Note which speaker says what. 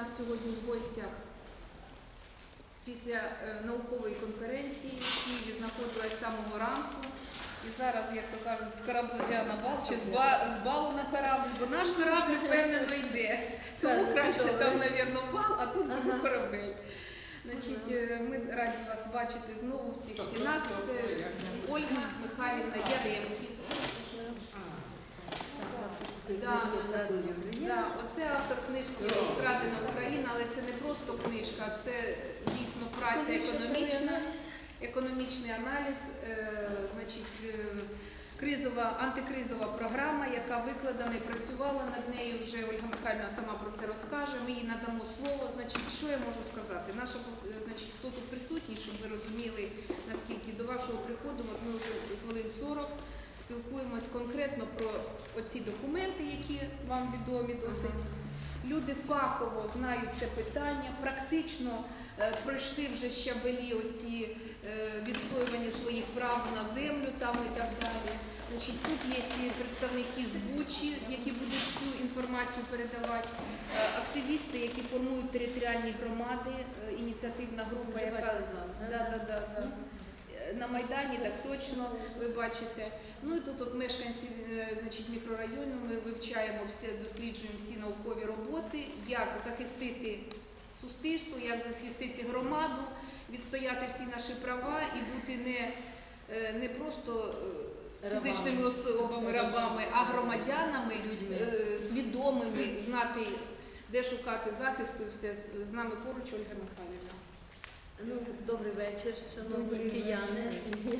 Speaker 1: нас сьогодні в гостях після е, наукової конференції в Києві знаходилась з самого ранку. І зараз, як то кажуть, з корабля на бал чи з, ба- з балу на корабль, бо наш корабль впевнено йде. Тому краще там, навірно, бал, а тут буде корабель. Значить, е, ми раді вас бачити знову в цих стінах. Це Ольга Михайлівна Яремків. Да. Да, оце автор книжки Вкрадена Україна, але це не просто книжка, це дійсно праця економічна, економічний аналіз, е, значить, е, кризова, антикризова програма, яка викладена і працювала над нею. Вже Ольга Михайлівна сама про це розкаже. Ми їй надамо слово. Значить, що я можу сказати? Наша е, значить, хто тут присутній, щоб ви розуміли, наскільки до вашого приходу, от ми вже хвилин 40 спілкуємось конкретно про оці документи, які вам відомі досить. Люди фахово знають це питання, практично е, пройшли вже щабелі оці е, відстоювання своїх прав на землю там і так далі. Значить, тут є і представники з Бучі, які будуть цю інформацію передавати, е, активісти, які формують територіальні громади, ініціативна група, яка Да, да, да, да. На Майдані так точно ви бачите. Ну і тут от мешканці е, значить, мікрорайону ми вивчаємо все, досліджуємо всі наукові роботи, як захистити суспільство, як захистити громаду, відстояти всі наші права і бути не, е, не просто е, фізичними особами, рабами, а громадянами е, свідомими, знати, де шукати захисту і все. З нами поруч Ольга Михайлівна.
Speaker 2: Добрий вечір, шановні кияни.